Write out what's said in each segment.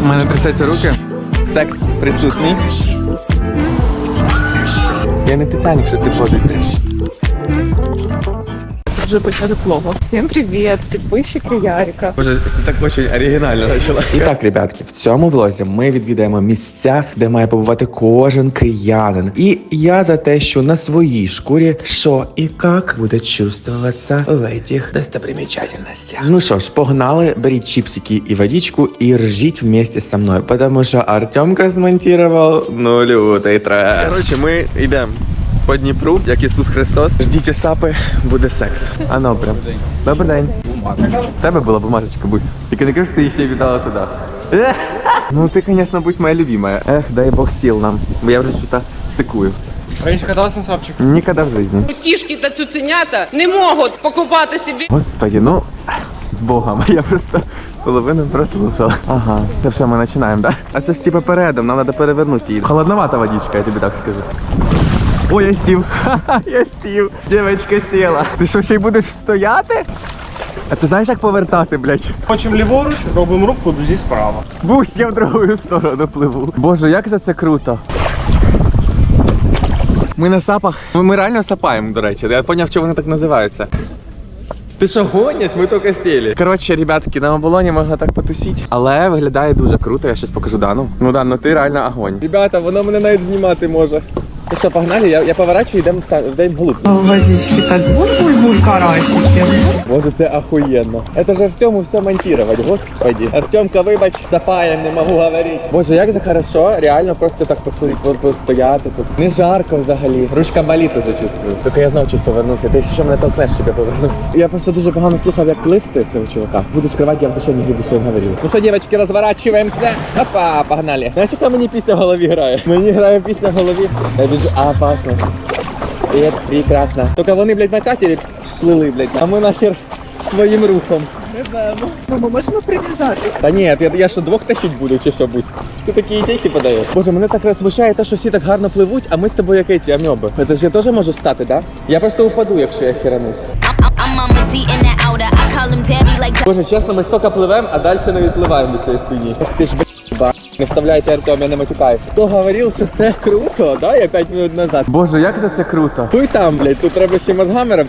У мене трясаються руки. Секс присутній. Я не Титанік, що ти Це вже початок влогу. Всім привіт, підписчики Ярика. Боже, ти так очень оригінально почала. І так, ребятки, в цьому влозі ми відвідаємо місця, де має побувати кожен киянин. І я за те, що на своїй шкурі що і як буде чувствуватися в этих достопримечательностях. Ну що ж, погнали, беріть чіпсики і водичку і ржіть вместе со мною, тому що Артемка змонтував ну лютий треш. Коротше, ми йдемо по Дніпру, як Ісус Христос. Ждіть сапи, буде секс. А ну прям. Добрий день. В тебе була бумажечка, Бусь. Тільки не кажи, що ти її ще й віддала туди. Ех. Ну ти, звісно, будь моя любимая. Ех, дай Бог сил нам. Бо я вже щось сикую. Раніше катався на сапчик. Ніколи в житті. Кішки та цуценята не можуть покупати собі Господи, ну з Богом. Я просто половину просто лишав. Ага, це все ми починаємо, так? А це ж типу передом, нам треба перевернути її. Холодновата водичка, я тобі так скажу. Ой, я сів. Ха-ха, я сів. Дівчинка сіла. Ти що ще й будеш стояти? А ти знаєш, як повертати, блядь? Хочемо ліворуч, робимо руку, друзі, справа. Бусь, я в другу сторону пливу. Боже, як же це круто. Ми на сапах. Ми, реально сапаємо, до речі. Я зрозумів, чому вони так називаються. Ти що гониш? Ми тільки сіли. Коротше, ребятки, на оболоні можна так потусити. Але виглядає дуже круто, я щас покажу Дану. Ну Дан, ну ти реально огонь. Ребята, воно мене навіть знімати може. Ну що, погнали, я, я поворачую, йдемо йдемо вглубь. Водички так буль-буль-буль, карасики. Боже, це охуєнно. Это же Артему все монтировать, господи. Артемка, вибач, сапаєм, не можу говорити. Боже, як же хорошо, реально просто так постояти тут. Не жарко взагалі. Ручка болить уже чувствую. Тільки я знову щось повернувся. Ти що мене толкнеш, щоб я повернувся. Я просто дуже погано слухав, як плисти цього чувака. Буду скривати, я в душі не буду, що він говорив. Ну що, дівчатки, розворачуємося. Опа, погнали. Знаєш, яка мені пісня в голові грає? Мені грає пісня в голові. Я біжу, а, опасно. І це прекрасно. Тільки вони, блядь, на катері плили, блядь, а ми нахер своїм рухом. Ми можемо прив'язати. Та ні, я, я що двох тащить буду, чи що бусь? Ти такі ідейки подаєш. Боже, мене так розмущає те, що всі так гарно пливуть, а ми з тобою як ці амьоби. Це ж я теж можу стати, так? Да? Я просто упаду, якщо я херанусь. Боже, чесно, ми стільки пливемо, а далі не відпливаємо до цієї хуйні. Ох ти ж ба. Не вставляйте Артем, я не матюкаюся. Хто говорив, що це круто, да? Я 5 минут назад. Боже, як же це круто. Хуй там, блядь, тут треба ще мозгами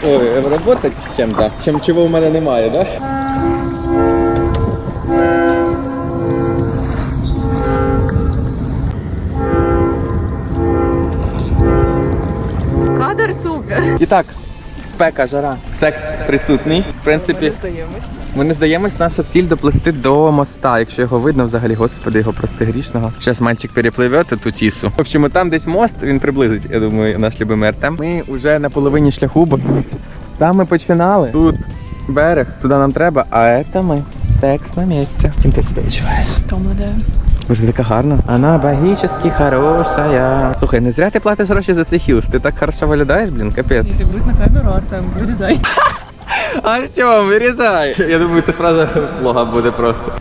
роботати з чим-то. Чим чого в мене немає, да? Кадр супер. І так, спека, жара, секс присутній. В принципі, Здаємось. ми не здаємось, наша ціль доплисти до моста. Якщо його видно, взагалі, господи, його прости грішного. Зараз мальчик перепливе ту тісу. В общем, там десь мост, він приблизить, я думаю, наш любимий Артем. Ми вже на половині шляху, бо там ми починали. Тут берег, туди нам треба, а це ми. Секс на місці. Ким ти себе відчуваєш? Втомлена. Боже, ти така гарна. Вона багічески хорошая. Слухай, не зря ти платиш гроші за цей хілс. Ти так хорошо виглядаєш, блін, капець. Якщо будуть на камеру, Артем, вирізай. Артем, вирізай! Я думаю, ця фраза плога буде просто.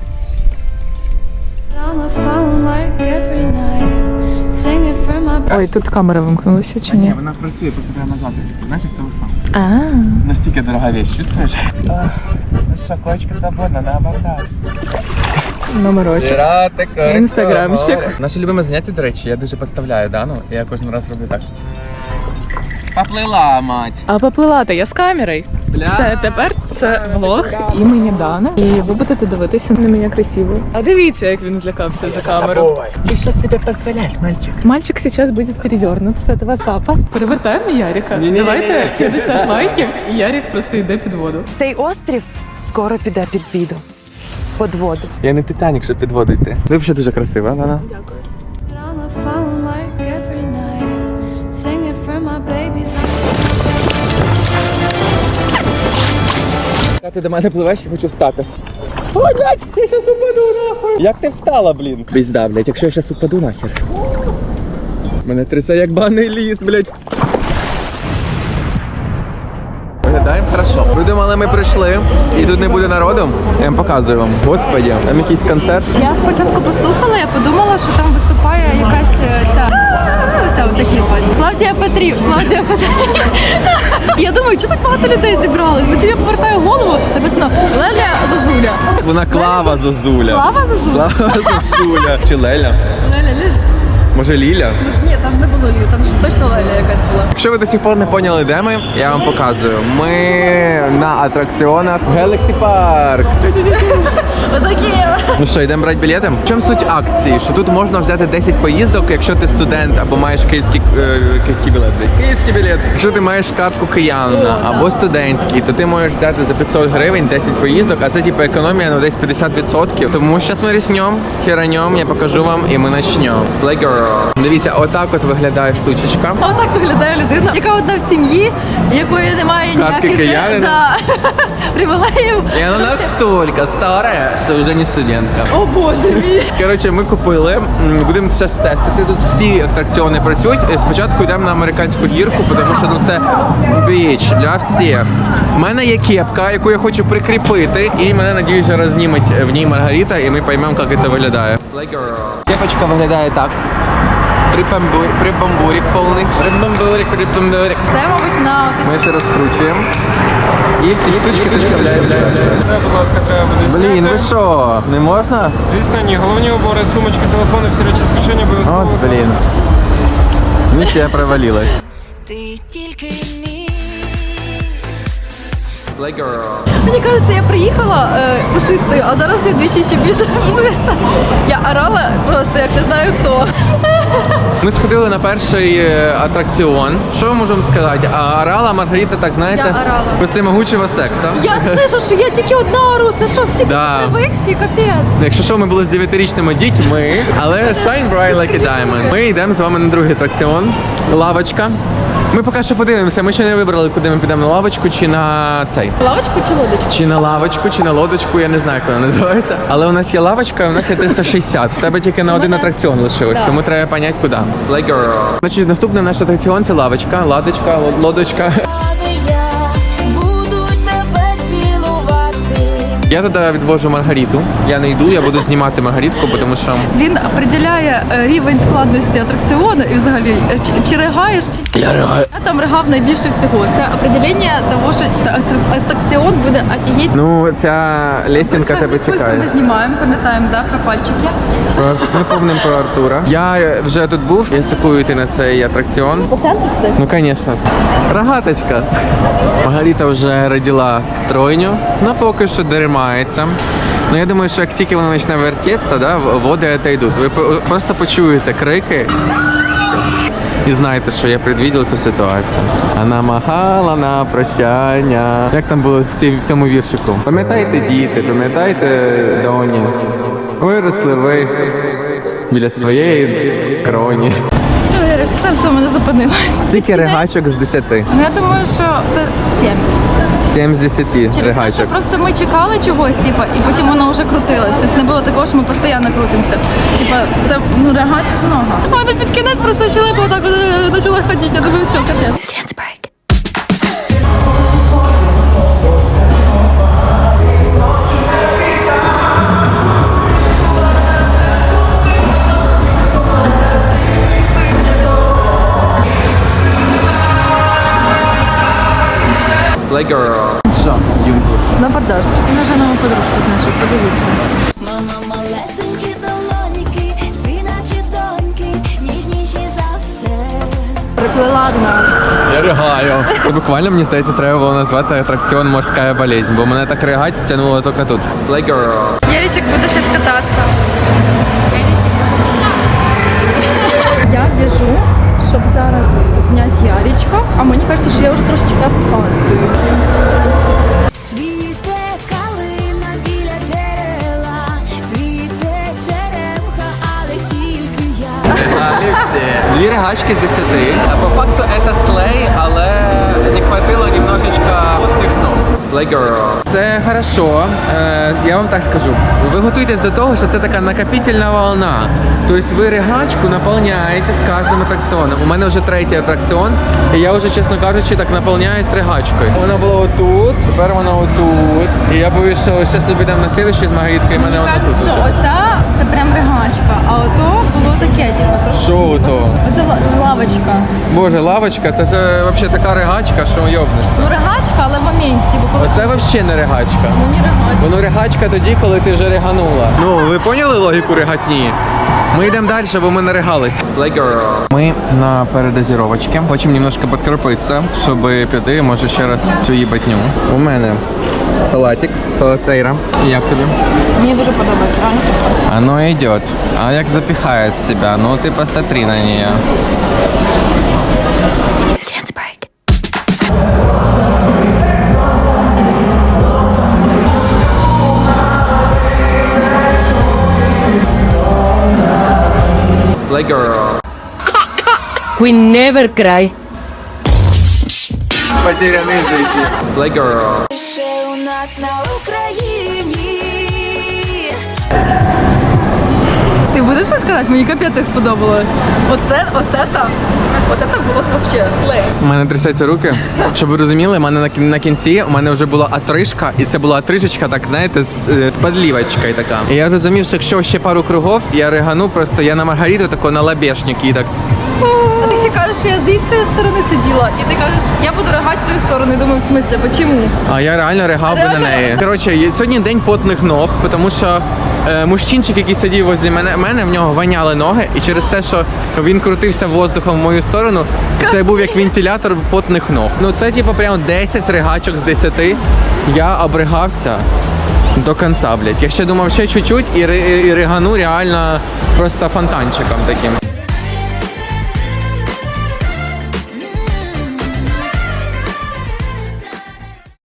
Ой, тут камера вимкнулася чи ні? вона працює, просто треба нажати, типу, знаєш, як телефон. А, Настільки дорога вещь, чувствуєш? Ну що, кочка свободна, на абордаж. номерочок. Інстаграмщик. Наше любиме заняття, до речі, я дуже поставляю Дану, і я кожен раз роблю так. Поплила, мать. А поплила та я з камерою. Все, тепер це влог імені Дана. І ви будете дивитися на мене красиво. А дивіться, як він злякався за камеру. Ти що собі дозволяєш, мальчик? Мальчик сейчас будет перевернут с этого сапа. Перевертаємо Ярика. Давайте 50 лайків, і Ярик просто йде під воду. Цей острів скоро піде під віду. Під воду. Я не Титанік, щоб під воду йти. Ти взагалі дуже красива, Дана. on Коли ти до мене пливеш, я хочу встати. Ой, блядь, я щас упаду нахуй. Як ти встала, блін? Пізда, блядь, якщо я щас упаду нахер. Мене трясе як баний ліс, блядь. Виглядаємо хорошо. Ви думали, ми прийшли і тут не буде народу? Я вам показую вам. Господі, там якийсь концерт. Я спочатку послухала, я подумала, що там виступає якась е, ця. Оця от такі звати. Клавдія Петрів. Клавдія Петрів. Я думаю, чого так багато людей зібралось? Потім я повертаю голову, написано Леля Зозуля. Вона Клава Зозуля. Клава Зозуля? Клава Зозуля. Чи Леля? Леля, Леля. Може Ліля? Ні, там не було Лі, там точно Леля. Якщо ви до сих пор не поняли, де ми, я вам показую. Ми на атракціонах Galaxy Park. Отакі. Ну що, йдемо брати білети? В чому суть акції? Що тут можна взяти 10 поїздок, якщо ти студент або маєш київський, е, київський білет. Київський білет. Якщо ти маєш картку киянина або студентський, то ти можеш взяти за 500 гривень 10 поїздок, а це типу економія ну, десь 50%. Тому зараз ми ріснем, херанем, я покажу вам і ми. Slay girl. Дивіться, отак от виглядає штучечка. Отак виглядає людина, яка одна в сім'ї, якої немає ніяких киянина? да, привілеїв. І вона настільки стара, що вже не студентка. О боже мій. Коротше, ми купили, м, будемо це тестити. Тут всі атракціони працюють. Е, Спочатку йдемо на американську гірку, тому що ну, це біч для всіх. У мене є кепка, яку я хочу прикріпити, і мене надіюсь, що розніметь в ній Маргарита, і ми поймемо, як це виглядає. Кепочка виглядає так. Припамбур, припамбурик повний. Припамбурик, припамбурик. Це, мабуть, на Ми все розкручуємо. І ці штучки вставляється. Будь ласка, треба буде Блін, ви що, не можна? Звісно, ні. Головні убори, сумочки, телефони, всі речі з кишені обов'язково. От, блін. Місія провалилась. Ти тільки мій. Мені кажеться, я приїхала е, пушистою, а зараз я двічі ще більше пушиста. Я орала просто, як не знаю хто. Ми сходили на перший е, атракціон. Що ми можемо сказати? А орала Маргарита, так знаєте, орала. після могучого секса. Я слышу, що я тільки одна ору. Це що, всі Да. привикші, капець. Якщо що, ми були з 9-річними дітьми, але shine bright like a diamond. Ми йдемо з вами на другий атракціон. Лавочка. Ми поки що подивимося, ми ще не вибрали, куди ми підемо на лавочку чи на цей. Лавочку чи лодочку? Чи на лавочку, чи на лодочку, я не знаю, як вона називається. Але у нас є лавочка, у нас є 360. В тебе тільки на один атракціон лишилось, Да. тому треба понять, куди. Slay girl. Значить, наступний наш атракціон це лавочка, ладочка, лод- лодочка. Я туди відвожу Маргариту. Я не йду, я буду знімати Маргаритку, бо тому що Він определяє е, рівень складності атракціону і взагалі е, чи, чи ригаєш, чи я ригаю. я там ригав найбільше всього. Це определення того, що та- атракціон буде офігеть. Ну, ця лесінка тебе Ми знімаємо, пам'ятаємо, да, про пальчики. Про, ми помним про Артура. Я вже тут був, я сикую йти на цей атракціон. По центру сюди? Ну, звісно. Рогаточка. Маргарита вже родила тройню, ну поки що дермається. Ну я думаю, що як тільки вона почне вертітися, да, води йдуть. Ви просто почуєте крики. І знаєте, що я предвідів цю ситуацію. Вона махала на прощання. Як там було в, цій, в цьому віршику? Пам'ятайте, діти, пам'ятайте, доні. Виросли ви біля своєї скроні. Серце у мене зупинилось. Тільки ригачок з 10. Ну я думаю, що це 7. 7 з 10 Через те, що просто ми чекали чогось, типа, і потім воно вже крутилось. Тобто не було такого, що ми постійно крутимося. Типа, це ну регачок много. А вона під кінець просто щелепа отак е, почала ходити. Я думаю, все, капець. Dance До. Я ригаю. Буквально, мені здається, треба було назвати атракціон морська болезнь, бо мене так ригать тягнуло тільки тут. Слейгер. Ярічок Яричок буде ще скататися. Я біжу, щоб зараз зняти Ярічка, а мені кажеться, що я вже трошечки опаздую. 4 гачки з 10. Е, по факту це слей, але не хватило немножечко одних ног. Girl. Це хорошо, е, я вам так скажу. Ви готуєтесь до того, що це така накопительна волна. Тобто ви ригачку наповняєте з кожним атракціоном. У мене вже третій атракціон, і я вже, чесно кажучи, так наповняюсь ригачкою. Вона була отут, тепер вона отут. І я повірю, що зараз ми на слідчі з Магріткою, і мене вона тут. Оця прям ригачка, а ото було таке, типу. Що ото? Оце лавочка. Боже, лавочка, це, це взагалі така ригачка, що йобнешся. Ну ригачка, але в моменті, типу, коли Оце взагалі не ригачка. ну не ригачка. Воно ригачка тоді, коли ти вже риганула. Ну, ви поняли логіку ригатні? Ми йдемо далі, бо ми не ригалися. Ми на передозіровочці. Хочемо немножко підкріпитися, щоб піти, може, ще раз цю їбатню. У мене салатик, салатейра. Як тобі? Мені дуже подобається, реально. Оно идет. А як запихает себя? Ну ты посмотри на нее. Dance break. Slay girl. We never cry. Потерянные жизни. Slay girl. у нас на Україні. Ти будеш щось сказати? Мені капець як сподобалось. Оце, оце там. Оце там було взагалі слей. У мене трясаються руки. Щоб ви розуміли, у мене на, кін- на кінці у мене вже була отрижка, і це була отрижечка, так знаєте, з, е, з подлівочкою така. І я зрозумів, що якщо ще пару кругов, я ригану просто я на Маргариту тако на лабешник і так. А ти ще кажеш, що я з іншої сторони сиділа, і ти кажеш, я буду ригати в ту сторону. І думаю, в смислі, почему? А я реально ригав би на неї. Коротше, сьогодні день потних ног, тому що е, мужчинчик, який сидів возле мене, мене, в нього воняли ноги, і через те, що він крутився воздухом в мою сторону, це був як вентилятор потних ног. Ну це типу прямо 10 ригачок з 10. Я обригався. До кінця, блядь. Я ще думав ще чуть-чуть і, ри- і ригану реально просто фонтанчиком таким.